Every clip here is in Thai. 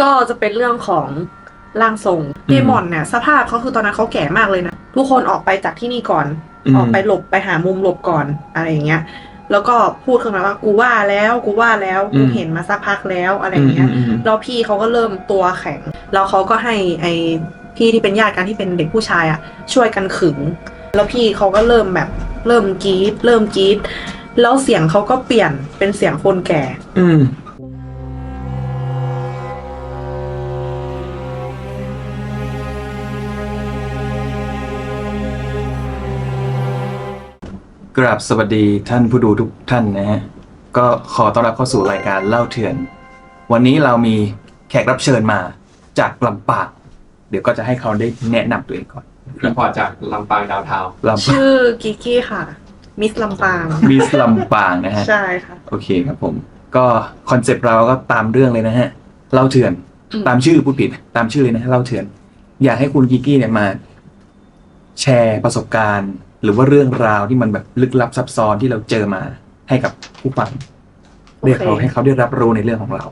ก็จะเป็นเรื่องของร่างทรงอืมเดมอนเนี่ยสภาพเขาคือตอนนั้นเขาแก่มากเลยนะ ทุกคนออกไปจากที่นี่ก่อนอืมออกไปหลบไปหามุมหลบก่อนอะไรอย่างเงี้ย แล้วก็พูดขึ้นมาว่ากูว่าแล้วกูว่าแล้วกูเห็นมาสักพักแล้วอะไรอย่างเงี้ยอืมอืมอืมแล้วพี่เขาก็เริ่มตัวแข็ง แล้วเขาก็ให้ไอ้พี่ที่เป็นญาติกันที่เป็นเด็กผู้ชายอะช่วยกันขึง แล้วพี่เขาก็เริ่มแบบเริ่มกรีดเริ่มกรีดแล้วเสียงเขาก็เปลี่ยนเป็นเสียงคนแก่ อื กราบสวัสดีท่านผู้ดูทุกท่านนะฮะ ก็ขอต้อนรับเข้าสู่รายการเล่าเถื่อน วันนี้เรามีแขกรับเชิญมาจากลำปางเดี๋ยวก็จะให้เขาได้แนะนำตัวเองก่อนรีพอร์ตจากลำปางดาวเทาวน์ลำปางชื่อกิกกี้ค่ะ มิสลำปาง มิสลำปางนะฮะ ใช่ค่ะ โอเคครับผม ก็คอนเซปต์เราก็ตามเรื่องเลยนะฮะ เล่าเถื่อน อืม ตามชื่อพูดผิด ตามชื่อเลยนะฮะเล่าเถื่อน อยากให้คุณกิกกี้เนี่ยมา แชร์ประสบการณ์ หรือว่าเรื่องราวที่มันแบบลึกลับซับซ้อนที่เราเจอมาให้กับผู้ฟังเรียกเขาให้เขาได้รับรู้ในเรื่องของเรา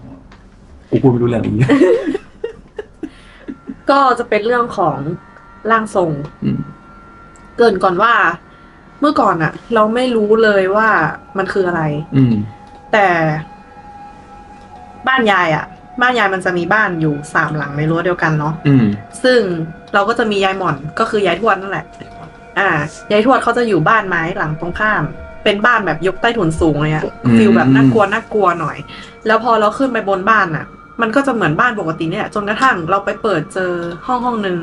กูพูดไม่รู้เรื่องนี้ ก็จะเป็นเรื่องของร่างทรงอืมเกรินก่อนว่า เมื่อก่อนอะเราไม่รู้เลยว่ามันคืออะไร อืมแต่บ้านยายอะบ้านยายมันจะมีบ้านอยู่สามหลังในรั้วเดียวกันเนาะอืมซึ่งเราก็จะมียายหม่อนก็คือยายทวดนั่นแหละ อ่ายายทวดเขาจะอยู่บ้านไม้หลังตรงข้าม เป็นบ้านแบบยกใต้ถุนสูงเลยอะอืม ฟิลแบบน่ากลัวน่ากลัวหน่อย แล้วพอเราขึ้นไปบนบ้านอะมันก็จะเหมือนบ้านปกติเนี่ยจนกระทั่งเราไปเปิดเจอห้องห้องหนึ่ง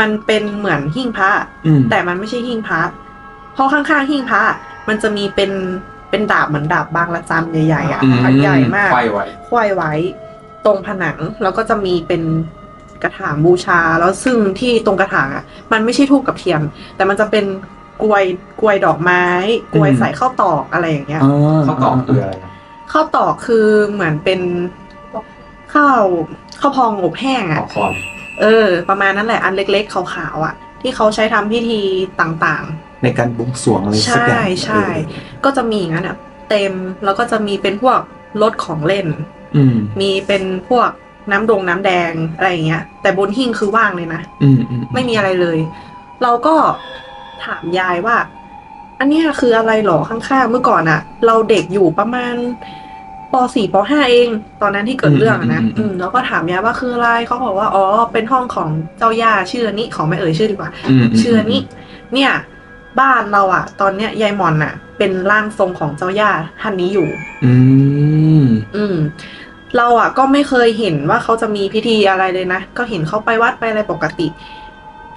มันเป็นเหมือนหิ้งพระ อืมแต่มันไม่ใช่หิ้งพระเพราะข้างๆหิ้งพระมันจะมีเป็นเป็นดาบเหมือนดาบบางละจันใหญ่ๆอะอืมอันใหญ่มาก ไฟไว้ห้อยไว้ตรงผนังแล้วก็จะมีเป็น กระถางบูชา แล้วซึ่งที่ตรงกระถางอะ มันไม่ใช่ทูบกับเทียน แต่มันจะเป็นกลวยกลวยดอกไม้ กลวยอืมใส่ข้าวตอกอะไรอย่างเงี้ยอ๋อเขาตอบคืออะไรนะข้าวตอกคือเหมือนเป็นข้าวข้าวพองอบแห้งขอะอคอนเออ ประมาณนั้นแหละอันเล็กๆขาวๆอะ ที่เขาใช้ทำพิธีต่างในการบวงสรวงอะไรๆสักใช่อย่างใช่ก็จะมีอย่างนั้นอะเต็มแล้วก็จะมีเป็นพวกรถของเล่น อืมมีเป็นพวก น้ำดงน้ำแดงอะไรอย่างเงี้ย แต่บนหิ้งคือว่างเลยนะอืมอืมไม่มีอะไรเลย เราก็ถามยายว่า อันเนี้ยคืออะไรหรอข้างๆเมื่อก่อนอะเราเด็กอยู่ประมาณปสี่ปห้าเอง ตอนนั้นที่เกิดเรื่องอะนะอืมแล้วก็ถามยายว่าคืออะไรเขาบอกว่าอ๋อเป็นห้องของเจ้าย่าชื่อนี้ของไม่เอ่ยชื่อดีกว่าอืมชื่อนี้เนี่ย บ้านเราอะตอนเนี้ยยายหมอนอะเป็นร่างทรงของเจ้าย่าท่านนี้อยู่ อืม อืม เราอะก็ไม่เคยเห็นว่าเขาจะมีพิธีอะไรเลยนะ ก็เห็นเขาไปวัดไปอะไรปกติ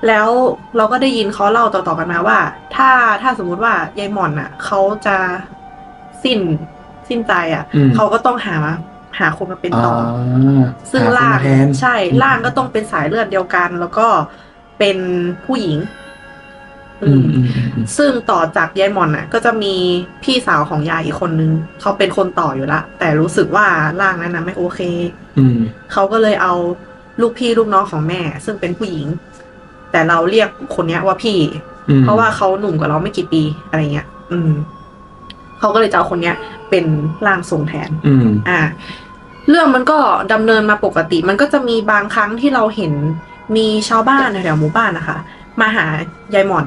แล้วเราก็ได้ยินเขาเล่าต่อๆกันมาว่า ถ้าถ้าสมมุติว่ายายหม่อนอะเขาจะสิ้นสิ้นใจอะอืม เขาก็ต้องหาหาคนมาเป็นต่ออ ซึ่งหาคนล่างมาแทน ใช่ล่างก็ต้องเป็นสายเลือดเดียวกัน แล้วก็เป็นผู้หญิงอืมอืมอืมอืม ซึ่งต่อจากยายหมอนน่ะ ก็จะมีพี่สาวของยายอีกคนนึงเขาเป็นคนต่ออยู่ละแต่รู้สึกว่าร่างนั้นนะไม่โอเคอืมเขาก็เลยเอาลูกพี่ลูกน้องของแม่ ซึ่งเป็นผู้หญิง แต่เราเรียกคนเนี้ยว่าพี่อืมเพราะว่าเขาหนุ่มกว่าเราไม่กี่ปีอะไรเงี้ย อืมเขาก็เลยจะเอาคนเนี้ย เป็นร่างทรงแทน อืมอ่า เรื่องมันก็ดำเนินมาปกติ มันก็จะมีบางครั้งที่เราเห็นมีชาวบ้านแถวๆหมู่บ้านนะคะ มาหายายหม่อน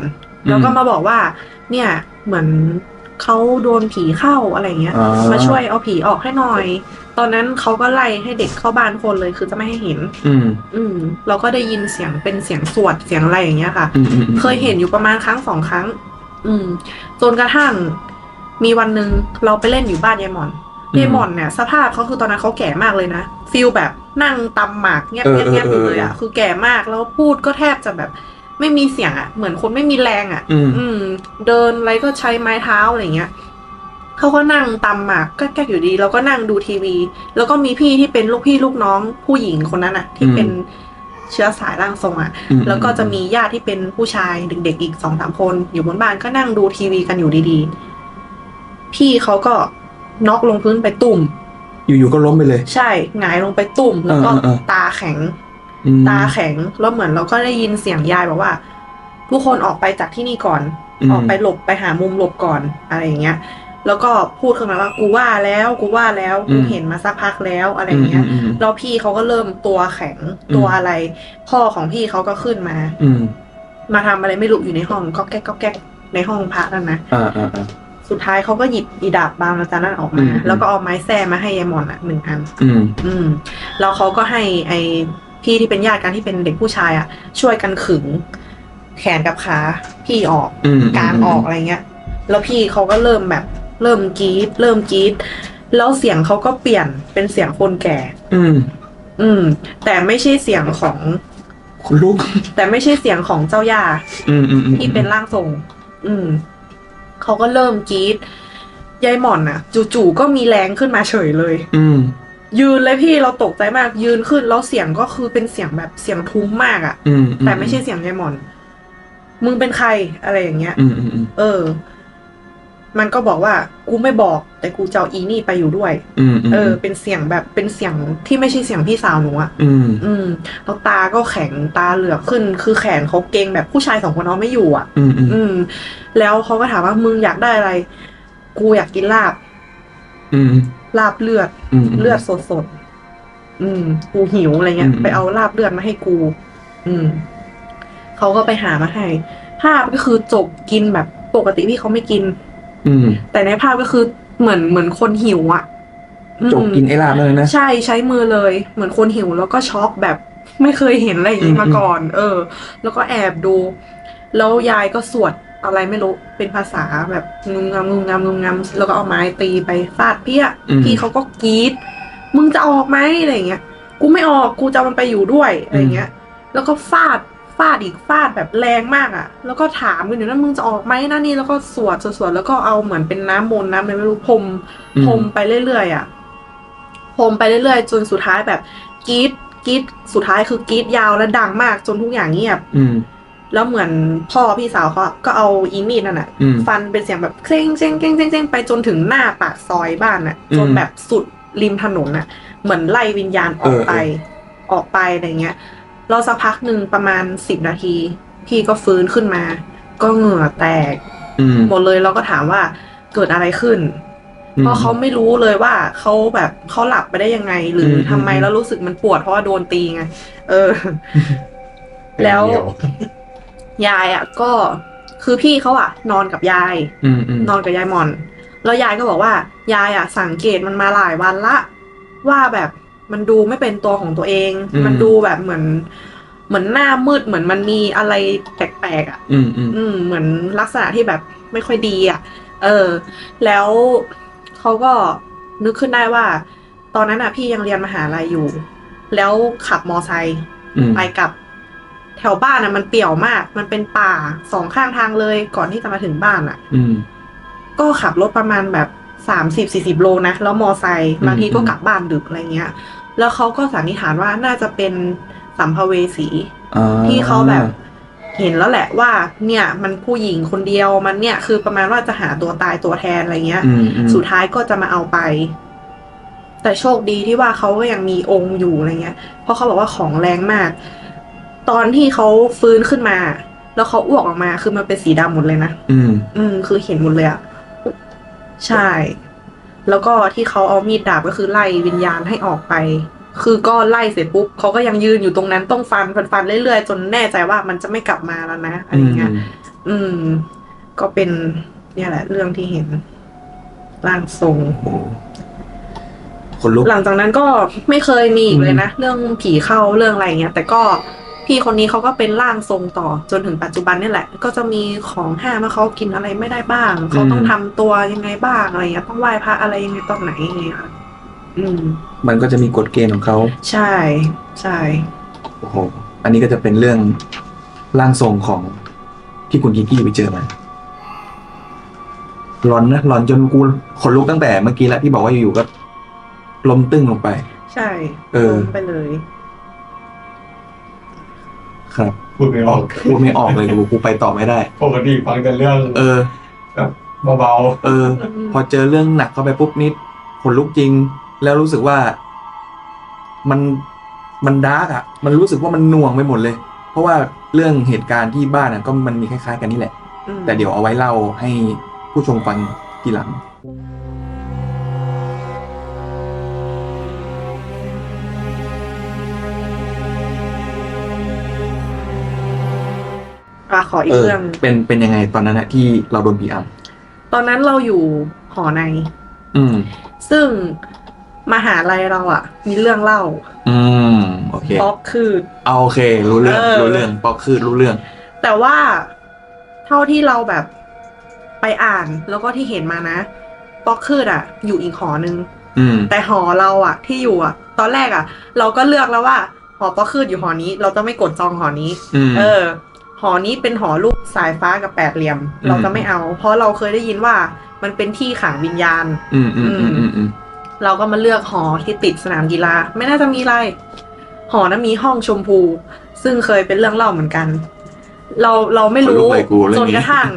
แล้วก็มาบอกว่า เนี่ยเหมือนเขาโดนผีเข้าอะไรเงี้ยอ่ามมาช่วยเอาผีออกให้หน่อย ตอนนั้นเขาก็ไล่ให้เด็กเข้าบ้านคนเลยคือจะไม่ให้เห็น อืม อืม เราก็ได้ยินเสียงเป็นเสียงสวดเสียงอะไรอย่างเงี้ยค่ะอืมอืมอืมเคยเห็นอยู่ประมาณครั้งสองครั้ง อืม จนกระทั่งมีวันหนึ่งเราไปเล่นอยู่บ้านยายหมอนยายหมอนเนี่ยสภาพเขาคือตอนนั้นเขาแก่มากเลยนะฟิลแบบนั่งตำหมากเงียบเงียบเงียบอยู่เลยอะคือแก่มากแล้วพูดก็แทบจะแบบ ไม่มีเสียงอะเหมือนคนไม่มีแรงอะอืมอืม เดินอะไรก็ใช้ไม้เท้าอะไรเงี้ยเขาก็นั่งตำหมากก็แก๊กอยู่ดี แล้วก็นั่งดูทีวี แล้วก็มีพี่ที่เป็นลูกพี่ลูกน้องผู้หญิงคนนั้นอะที่เป็นเชื้อสายร่างทรงอะอืมแล้วก็จะมีญาติที่เป็นผู้ชายเด็กๆอีกสองสามคน อยู่บนบ้านก็นั่งดูทีวีกันอยู่ดีๆ พี่เขาก็น็อกลงพื้นไปตุ่มอยู่ๆก็ล้มไปเลย ใช่หงายลงไปตุ่มแล้วก็เออเออเออตาแข็ง อืม ตาแข็งแล้วเหมือนเราก็ได้ยินเสียงยายบอกว่า ทุกคนออกไปจากที่นี่ก่อน อืม ออกไปหลบไปหามุมหลบก่อนอะไรอย่างเงี้ย แล้วก็พูดขึ้นมาว่ากูว่าแล้วกูว่าแล้วกูเห็นมาสักพักแล้วอะไรอย่างเงี้ยอืมอืมแล้วพี่เขาก็เริ่มตัวแข็งอืมตัวอะไร พ่อของพี่เขาก็ขึ้นมา อืมมาทำอะไรไม่รู้อยู่ในห้องก็แก๊กก็แก๊กในห้องพระนั่นนะ อ่าอ่าอ่า สุดท้ายเขาก็หยิบอีดาบบางระจันนั่นออกอืมา ม แล้วก็เอาไม้แส้มาให้ยายหมอนอะหนึ่งอัน อืม อืมแล้วเขาก็ให้ไอ พี่ที่เป็นญาติกันที่เป็นเด็กผู้ชายอะช่วยกันขึง แขนกับขาพี่ออกอืมกางออกอะไรเงี้ย แล้วพี่เขาก็เริ่มแบบ เริ่มกรีดเริ่มกรีดแล้วเสียงเขาก็เปลี่ยนเป็นเสียงคนแก่ อืมอืม แต่ไม่ใช่เสียงของ คุณลูก แต่ไม่ใช่เสียงของเจ้าย่า อืมอืมอืมที่เป็นร่างทรง อืม เขาก็เริ่มกรีดยายหม่อนน่ะ จู่ๆก็มีแรงขึ้นมาเฉยเลย อืม ยืนเลยพี่เราตกใจมากยืนขึ้นแล้วเสียงก็คือเป็นเสียงแบบเสียงทุ้มมากอะอืมแต่ไม่ใช่เสียงยายหม่อน มึงเป็นใครอะไรอย่างเงี้ย อืมอืมอืมเออ มันก็บอกว่ากูไม่บอก แต่กูจะเอาอีนี่ไปอยู่ด้วย อืมเออ เป็นเสียงแบบเป็นเสียงที่ไม่ใช่เสียงพี่สาวหนูอะอืมอืมแล้วตาก็แข็งตาเหลือกขึ้น คือแขนเขาเกรงแบบผู้ชายสองคนเอาไม่อยู่อะ อืมอืมอืม แล้วเขาก็ถามว่ามึงอยากได้อะไร กูอยากกินลาบ อืม ลาบเลือดอืม เลือดสดสดๆอืม กูหิวอะไรเงี้ย อืม ไปเอาลาบเลือดมาให้กู อืม เขาก็ไปหามาให้ ภาพก็คือจบกินแบบปกติพี่เขาไม่กิน อืมแต่ในภาพก็คือเหมือนเหมือนคนหิวอะอืมจบกินไอ้ลาบเลยนะ ใช่ใช้มือเลย เหมือนคนหิวแล้วก็ช็อกแบบไม่เคยเห็นอะไรอย่างนี้มาก่อน เออ แล้วก็แอบดู แล้วยายก็สวด อะไรไม่รู้เป็นภาษาแบบงุมงำงุมงำงุมงำแล้วก็เอาไม้ตีไปฟาดเปี้ยอืม พี่เขาก็กรีดมึงจะออกไหมอะไรอย่างเงี้ย กูไม่ออกกูจะเอามันไปอยู่ด้วยอะไรอย่างเงี้ย แล้วก็ฟาดฟาดอีกฟาดแบบแรงมากอะ่ะ แล้วก็ถามกันอยู่นั่นมึงจะออกไหมนั่นนี่แล้วก็สวดสวดสวดแล้วก็เอาเหมือนเป็นน้ำมนต์น้ำอะไรไม่รู้พรมอืมพรมไปเรื่อยๆอะ่ะพรมไปเรื่อยๆ จนสุดท้ายแบบกรีดกรีดสุดท้ายคือกรีดยาวและดังมากจนทุกอย่างเงียบ อืม แล้วเหมือนพ่อพี่สาวเขาอะก็เอาอีมีดนั่นอะ อืม ฟันเป็นเสียงแบบเคร่งเจ้งเจ้งเจ้งเจ้งไปจนถึงหน้าปากซอยบ้านน่ะ อืมจนแบบสุดริมถนนน่ะ เหมือนไล่วิญญาณออกไปเออออกไปอะไรเงี้ยเราสักพักหนึ่งประมาณสิบนาที พี่ก็ฟื้นขึ้นมา ก็เหงื่อแตก อืมหมดเลยเราก็ถามว่าเกิดอะไรขึ้น เพราะเขาไม่รู้เลยว่าเขาแบบเขาหลับไปได้ยังไง หรืออมทำไมแล้วรู้สึกมันปวดเพราะว่าโดนตีไงเออ แล้ว เดีย ยายอะก็คือพี่เขาอะ นอนกับยาย อืมอืมนอนกับยายหมอน แล้วยายก็บอกว่า ยายอะ สังเกตมันมาหลายวันละ ว่าแบบมันดูไม่เป็นตัวของตัวเอง มันดูแบบเหมือน เหมือนหน้ามืดเหมือนมันมีอะไรแปลกๆอะ อืมอืมอืมเหมือนลักษณะที่แบบไม่ค่อยดีอะ เออ แล้วเขาก็นึกขึ้นได้ว่า ตอนนั้นอะ พี่ยังเรียนมหาลัยอยู่ แล้วขับมอไซค์อืมไปกับ แถวบ้านอะมันเปี่ยวมาก มันเป็นป่าสองข้างทางเลยก่อนที่จะมาถึงบ้านอะ อืม ก็ขับรถประมาณแบบสามสิบสี่สิบโลนะ แล้วมอไซค์อืมบางทีก็อืมกลับบ้านดึกอะไรเงี้ย แล้วเขาก็สันนิษฐานว่าน่าจะเป็นสัมภเวสีอ่าที่เขาแบบ เห็นแล้วแหละว่า เนี่ย มันผู้หญิงคนเดียวมันเนี่ยคือประมาณว่าจะหาตัวตายตัวแทนอะไรเงี้ย อืมอืมสุดท้ายก็จะมาเอาไป แต่โชคดีที่ว่าเขาก็ยังมีองค์อยู่อะไรเงี้ย เพราะเขาบอกว่าของแรงมาก ตอนที่เขาฟื้นขึ้นมา แล้วเขาอ้วกออกมาคือมันเป็นสีดำหมดเลยนะ อืม อืม คือเห็นหมดเลยอะใช่ แล้วก็ที่เขาเอามีดดาบก็คือไล่วิญญาณให้ออกไป คือก็ไล่เสร็จปุ๊บเขาก็ยังยืนอยู่ตรงนั้นต้องฟันฟันฟันเรื่อยๆ จนแน่ใจว่ามันจะไม่กลับมาแล้วนะอะไรเงี้ย อืม ก็เป็นเนี่ยแหละ เรื่องที่เห็นร่างทรง โอ้โหคนลุก หลังจากนั้นก็ไม่เคยมีอีกเลยนะ เรื่องผีเข้าเรื่องอะไรเงี้ย แต่ก็ พี่คนนี้เขาก็เป็นร่างทรงต่อจนถึงปัจจุบันนี่แหละ ก็จะมีของห้ามว่าเขากินอะไรไม่ได้บ้าง เขาต้องทำตัวยังไงบ้างอะไรเงี้ยต้องไหว้พระอะไรยังไงตอนไหนอย่างเงี้ยค่ะอืม มันก็จะมีกฎเกณฑ์ของเขาใช่ใช่โอ้โหอันนี้ก็จะเป็นเรื่องร่างทรงของที่คุณกิกกี้ไปเจอมาร้อนนะร้อนจนกูขนลุกตั้งแต่เมื่อกี้แล้วที่บอกว่าอยู่ๆก็ล้มตึ้งลงไป ใช่เออล้มไปเลย พูดไม่ออกพูดไม่ออกเลยกูกูไปต่อไม่ได้ ปกติฟังแต่เรื่องเออแบบเบาเออ พอเจอเรื่องหนักเข้าไปปุ๊บนิดขนลุกจริง แล้วรู้สึกว่า มันมันดาร์กอะ มันรู้สึกว่ามันหน่วงไปหมดเลย เพราะว่าเรื่องเหตุการณ์ที่บ้านอะก็มันมีคล้ายๆ กันนี่แหละอืมแต่เดี๋ยวเอาไว้เล่าให้ผู้ชมฟังทีหลัง อะขออีเอกอเรื่อง เป็นเป็นยังไงตอนนั้นนะที่เราโดนผีอำตอนนั้นเราอยู่หอในอืม ซึ่งมหาลัยเราอะ มีเรื่องเล่าอืม โอเคป๊อกคือ เอาโอเค รู้เรื่อง เออ รู้เรื่องปอกคือรู้เรื่อง แต่ว่าเท่าที่เราแบบไปอ่านแล้วก็ที่เห็นมานะ ป๊อกคืออะ อยู่อีกหอนึง อืม แต่หอเราอะ ที่อยู่อะ ตอนแรกอะ เราก็เลือกแล้วว่า หอป๊อกคืออยู่หอนี้ เราจะไม่กดจองหอนี้ อืม เออ หอนี้เป็นหอลูกสายฟ้ากับแปดเหลี่ยมอืมเราจะไม่เอา เพราะเราเคยได้ยินว่ามันเป็นที่ขังวิญญาณอืมอืมอืมอืมอืมเราก็มาเลือกหอที่ติดสนามกีฬา ไม่น่าจะมีอะไร หอนั้นมีห้องชมพู ซึ่งเคยเป็นเรื่องเล่าเหมือนกัน เราเราไม่ขนลุรู้กเลยกูเรื่จองนนี้กระทั่ง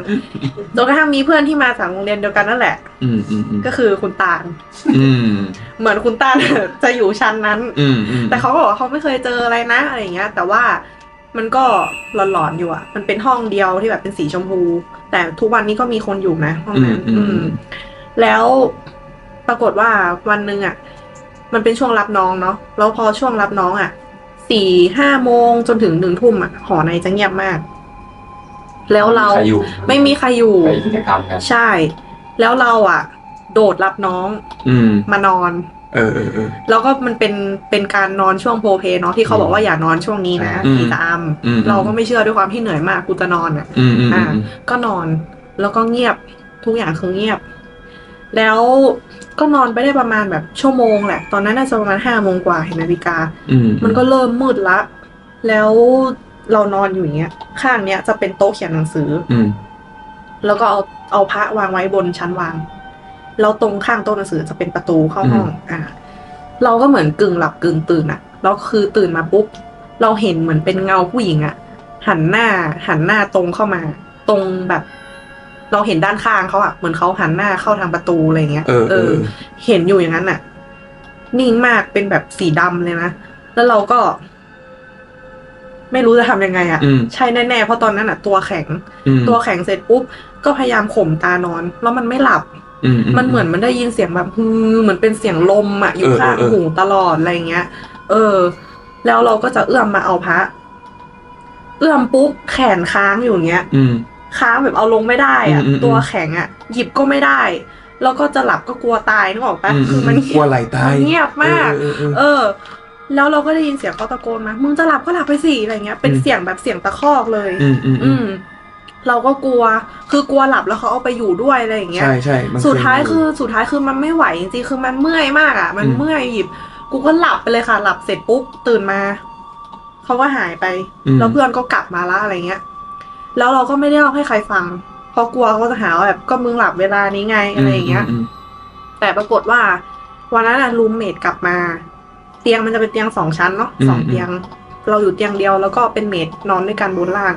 จนกระทั่งมีเพื่อนที่มาจากโรงเรียนเดียวกันนั่นแหละ อืมอืมอืมก็คือคุณตาลอืมเหมือนคุณตาลจะอยู่ชั้นนั้นอืมอืมแต่เขาก็บอกว่าเขาไม่เคยเจออะไรนะอะไรอย่างเงี้ย แต่ว่า มันก็หลอนๆอยู่อะมันเป็นห้องเดียวที่แบบเป็นสีชมพู แต่ทุกวันนี้ก็มีคนอยู่นะห้องอืมนั้น อืมอือืมมแล้วปรากฏว่าวันหนึ่งอะมันเป็นช่วงรับน้องเนาะ แล้วพอช่วงรับน้องอะสี่ห้าโมงจนถึงหนึ่งทุ่มอะหอในจะเงียบมาก แล้วเราใครอยู่ไม่มีใครอยู่ ไปกิจกรรมกันใช่ แล้วเราอะโดดรับน้องอืม มานอน เออเออเออ แล้วก็มันเป็นเป็นการนอนช่วงโพลเพลเนาะที่เขาบอกว่าอย่านอนช่วงนี้นะอืมผีจะออืมำเราก็ไม่เชื่อด้วยความที่เหนื่อยมากกูจะนอนอะ อืมอืมอือ่ามก็นอนแล้วก็เงียบทุกอย่างคือเงียบ แล้วก็นอนไปได้ประมาณแบบชั่วโมงแหละ ตอนนั้นน่าจะประมาณห้าโมงกว่าเห็นนาฬิกา อืมมันก็เริ่มมืดละ แล้วเรานอนอยู่อย่างเงี้ย ข้างเนี้ยจะเป็นโต๊ะเขียนหนังสือ อืมแล้วก็เอาเอาพระวางไว้บนชั้นวาง แล้วตรงข้างโต๊ะหนังสือจะเป็นประตูเข้าห้อง อ่า เราก็เหมือนกึ่งหลับกึ่งตื่นอะแล้วคือตื่นมาปุ๊บ เราเห็นเหมือนเป็นเงาผู้หญิงอะหันหน้าหันหน้าตรงเข้ามา ตรงแบบ เราเห็นด้านข้างเขาอะเหมือนเขาหันหน้าเข้าทางประตูอะไรเงี้ย เออเออ เห็นอยู่อย่างนั้นอะนิ่งมากเป็นแบบสีดำเลยนะ แล้วเราก็ ไม่รู้จะทำยังไงอะอืมใช่แน่ๆเพราะตอนนั้นอะตัวแข็งอืมตัวแข็งเสร็จปุ๊บก็พยายามข่มตานอน แล้วมันไม่หลับอื มมันเหมือนมันได้ยินเสียงแบบฮือเหมือนเป็นเสียงลมอะอยู่เออข้างเออหูตลอดอะไรเงี้ย เออ แล้วเราก็จะเอื้อมมาเอาพระ เอื้อมปุ๊บแขนค้างอยู่อย่างเงี้ยอืมค้างแบบเอาลงไม่ได้อะอืมอืมอืมตัวแข็งอะหยิบก็ไม่ได้ แล้วก็จะหลับก็กลัวตายนึกออกปะอืมคือมันกลัวไหลตายมันเงียบมากเออเออเออเออ แล้วเราก็ได้ยินเสียงเขาตะโกนมามึงจะหลับก็หลับไปสิอะไรเงี้ย เป็นอืมเสียงแบบเสียงตะคอกเลย อืมอืมอือืมม เราก็กลัว คือกลัวหลับแล้วเขาเอาไปอยู่ด้วยอะไรอย่างเงี้ย ใช่ใช่มันเคสุดท้ายมีคือสุดท้ายคือมันไม่ไหวจริงๆคือมันเมื่อยมากอะ มันอืมเมื่อยหยิบ กูก็หลับไปเลยค่ะ หลับเสร็จปุ๊บตื่นมา เขาก็หายไปอืมแล้วเพื่อนก็กลับมาละอะไรเงี้ย แล้วเราก็ไม่ได้เล่าให้ใครฟัง เพราะกลัวเขาจะหาว่าแบบก็มึงหลับเวลานี้ไงอะไรอย่างเงี้ยมมแต่ปรากฏว่า วันนั้นรูมเมทกลับมา เตียงมันจะเป็นเตียงสองชั้นเนาะสองเตียง เราอยู่เตียงเดียวแล้วก็เป็นเมทนอนด้วยกันบนล่าง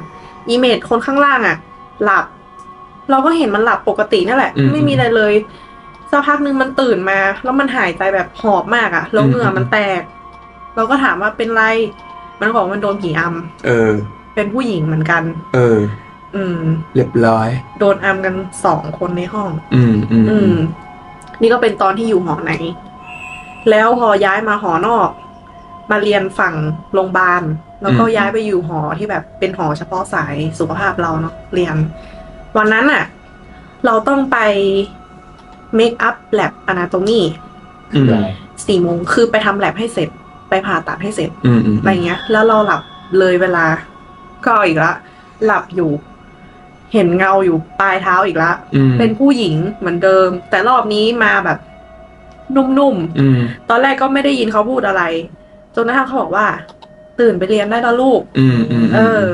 อีเมทคนข้างล่างอะ่ะ หลับ เราก็เห็นมันหลับปกตินั่นแหละ อืม ไม่มีอะไรเลยสักพักหนึ่งมันตื่นมา แล้วมันหายใจแบบหอบมากอะ่ะ แล้วอืมเหงื่อมันแตก เราก็ถามว่าเป็นไร มันบอกว่ามันโดนผีอเออำเป็นผู้หญิงเหมือนกัน เออ อืม เรียบร้อย โดนอำกันสองคนในห้อง อืมอืมอืมนี่ก็เป็นตอนที่อยู่หอไหนแล้วพอย้ายมาหอนอก มาเรียนฝั่งโรงพยาบาล แล้วก็ย้ายไปอยู่หอที่แบบเป็นหอเฉพาะสายสุขภาพเราเนาะเรียน วันนั้นอะเราต้องไปเมคอัพแลบอนาโตมีอืมสี่โมงคือไปทำแลบให้เสร็จ ไปผ่าตัดให้เสร็จอืมอืมอะไรเงี้ย แล้วเราหลับเลยเวลา ก็เอาอีกละ หลับอยู่ เห็นเงาอยู่ปลายเท้าอีกละอืมเป็นผู้หญิงเหมือนเดิม แต่รอบนี้มาแบบนุ่มอืมๆตอนแรกก็ไม่ได้ยินเขาพูดอะไร จนกระทั่งเขาบอกว่า ตื่นไปเรียนได้แล้วลูก อืมอืมเออ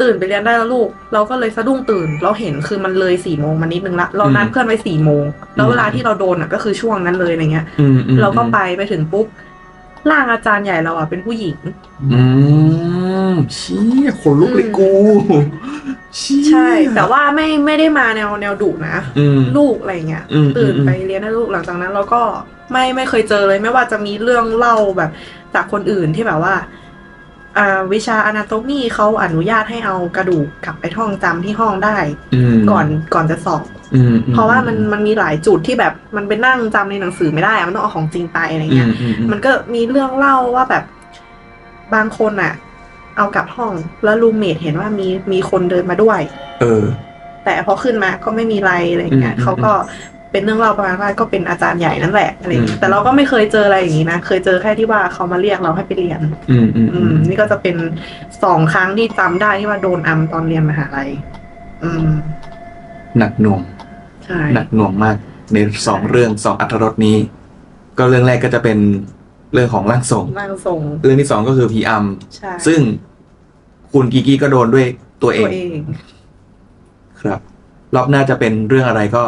ตื่นไปเรียนได้แล้วลูก เราก็เลยสะดุ้งตื่น เราเห็นคือมันเลยสี่โมงมานิดนึงละเรานัดเพื่อนไว้สี่โมงแล้วเวลาที่เราโดนอะก็คือช่วงนั้นเลยอะไรเงี้ยอืมอืมเราก็ไปไปถึงปุ๊บร่างอาจารย์ใหญ่เราอะเป็นผู้หญิง อืมเชี่ยขนลุกเลยกูเชี่ยใช่ แต่ว่าไม่ไม่ได้มาแนวแนวดุนะอืมลูกอะไรเงี้ยอืมตื่นอืมไปเรียนได้ลูกหลังจากนั้น เราก็ไม่ไม่เคยเจอเลย ไม่ว่าจะมีเรื่องเล่าแบบ จากคนอื่นที่แบบว่าอ่าวิชาอนาโตมีเขาอนุญาตให้เอากระดูกกลับไปท่องจำที่ห้องได้อืมก่อนก่อนจะสอบอืมเพราะว่ามันมันมีหลายจุดที่แบบมันไปนั่งจำในหนังสือไม่ได้อะมันต้องเอาของจริงไปอะไรอืเงี้ยมอืมอืมมันก็มีเรื่องเล่าว่าแบบบางคนอะเอากลับห้องแล้วรูมเมทเห็นว่ามีมีคนเดินมาด้วย เออ แต่พอขึ้นมาก็ไม่มีอะไรอะไรเงี้ยอืมเขาก็ เป็นเรื่องเล่าประมาณว่าก็เป็นอาจารย์ใหญ่นั่นแหละอะไรเงี้อืยมแต่เราก็ไม่เคยเจออะไรอย่างนี้นะเคยเจอแค่ที่ว่าเขามาเรียกเราให้ไปเรียน อืมอืมอือืมมนี่ก็จะเป็นสองครั้งที่จำได้ที่ว่าโดนอัมตอนเรียนมหาลัยอืมหนักหน่วง ใช่ หนักหน่วงมาก ในสองเรื่องสองอัธรสนี้ ก็เรื่องแรกก็จะเป็นเรื่องของร่างทรง ร่างทรงเรื่องที่สองก็คือพีอัมใช่ซึ่งคุณกิกกี้ก็โดนด้วยตัวเอตัวงเอง ครับ รอบหน้าจะเป็นเรื่องอะไรก็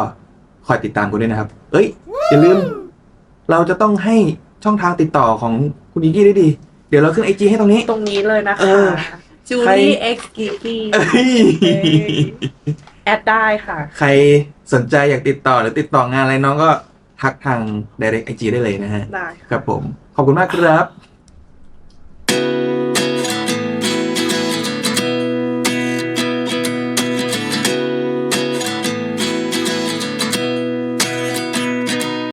คอยติดตามกันด้วยนะครับ เอ้ย อย่าลืม เราจะต้องให้ช่องทางติดต่อของคุณกิกกี้ด้วยดี เดี๋ยวเราขึ้นไอจีให้ตรงนี้ ตรงนี้เลยนะเอคะอ จูใคร ลี่เอ็กซ์กีกี้เอ้ยแอดได้ค่ะ ใครสนใจอยากติดต่อหรือติดต่องานอะไรน้องก็ทักทาง direct IG ได้เลยนะฮะ ได้ครับผม ขอบคุณมากครับ